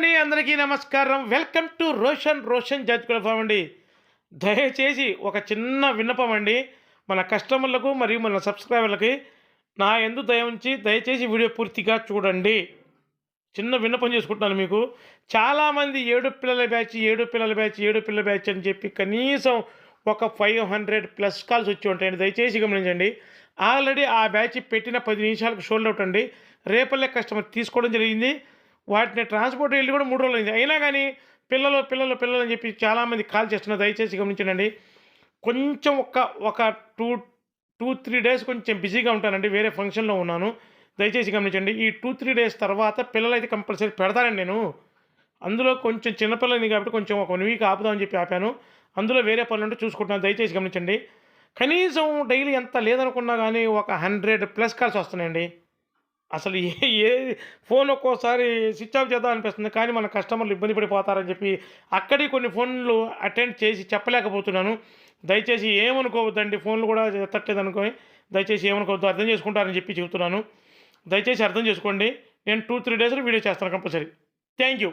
అండి అందరికీ నమస్కారం. Welcome to Roshan Roshan judge farm అండి. దయచేసి ఒక చిన్న విన్నపం అండి. మన కస్టమర్లకు మరియు మన సబ్స్క్రైబర్లకి నా ఎందు దయ ఉంచి దయచేసి వీడియో పూర్తిగా చూడండి. చిన్న విన్నపం చేసుకుంటున్నాను మీకు. చాలామంది ఏడు పిల్లల బ్యాచ్ ఏడు పిల్లల బ్యాచ్ ఏడు పిల్లల బ్యాచ్ అని చెప్పి కనీసం ఒక ఫైవ్ హండ్రెడ్ ప్లస్ కాల్స్ వచ్చి ఉంటాయండి. దయచేసి గమనించండి. ఆల్రెడీ ఆ బ్యాచ్ పెట్టిన పది నిమిషాలకు షోల్డ్ అవుట్ అండి. రేపల్లే కస్టమర్ తీసుకోవడం జరిగింది. వాటిని ట్రాన్స్పోర్ట్ వెళ్ళి కూడా మూడు రోజులు అయింది అయినా కానీ పిల్లలు పిల్లలు పిల్లలు అని చెప్పి చాలామంది కాల్ చేస్తున్నారు. దయచేసి గమనించండి కొంచెం ఒక ఒక టూ టూ త్రీ డేస్ కొంచెం బిజీగా ఉంటానండి. వేరే ఫంక్షన్లో ఉన్నాను. దయచేసి గమనించండి. ఈ టూ త్రీ డేస్ తర్వాత పిల్లలు అయితే కంపల్సరీ పెడతానండి నేను. అందులో కొంచెం చిన్నపిల్లలని కాబట్టి కొంచెం ఒక వన్ వీక్ ఆపుదామని చెప్పి ఆపాను. అందులో వేరే పనులు ఉంటే చూసుకుంటున్నాను. దయచేసి గమనించండి. కనీసం డైలీ ఎంత లేదనుకున్నా కానీ ఒక హండ్రెడ్ ప్లస్ కాల్స్ వస్తున్నాయండి. అసలు ఏ ఏ ఫోన్ ఒక్కోసారి స్విచ్ ఆఫ్ చేద్దాం అనిపిస్తుంది కానీ మన కస్టమర్లు ఇబ్బంది పడిపోతారని చెప్పి అక్కడి కొన్ని ఫోన్లు అటెండ్ చేసి చెప్పలేకపోతున్నాను. దయచేసి ఏమనుకోవద్దండి ఫోన్లు కూడా ఎత్తట్లేదు అనుకోని దయచేసి ఏమనుకోవద్దు అర్థం చేసుకుంటారని చెప్పి చెబుతున్నాను. దయచేసి అర్థం చేసుకోండి. నేను టూ త్రీ డేస్లో వీడియో చేస్తాను కంపల్సరీ. Thank you.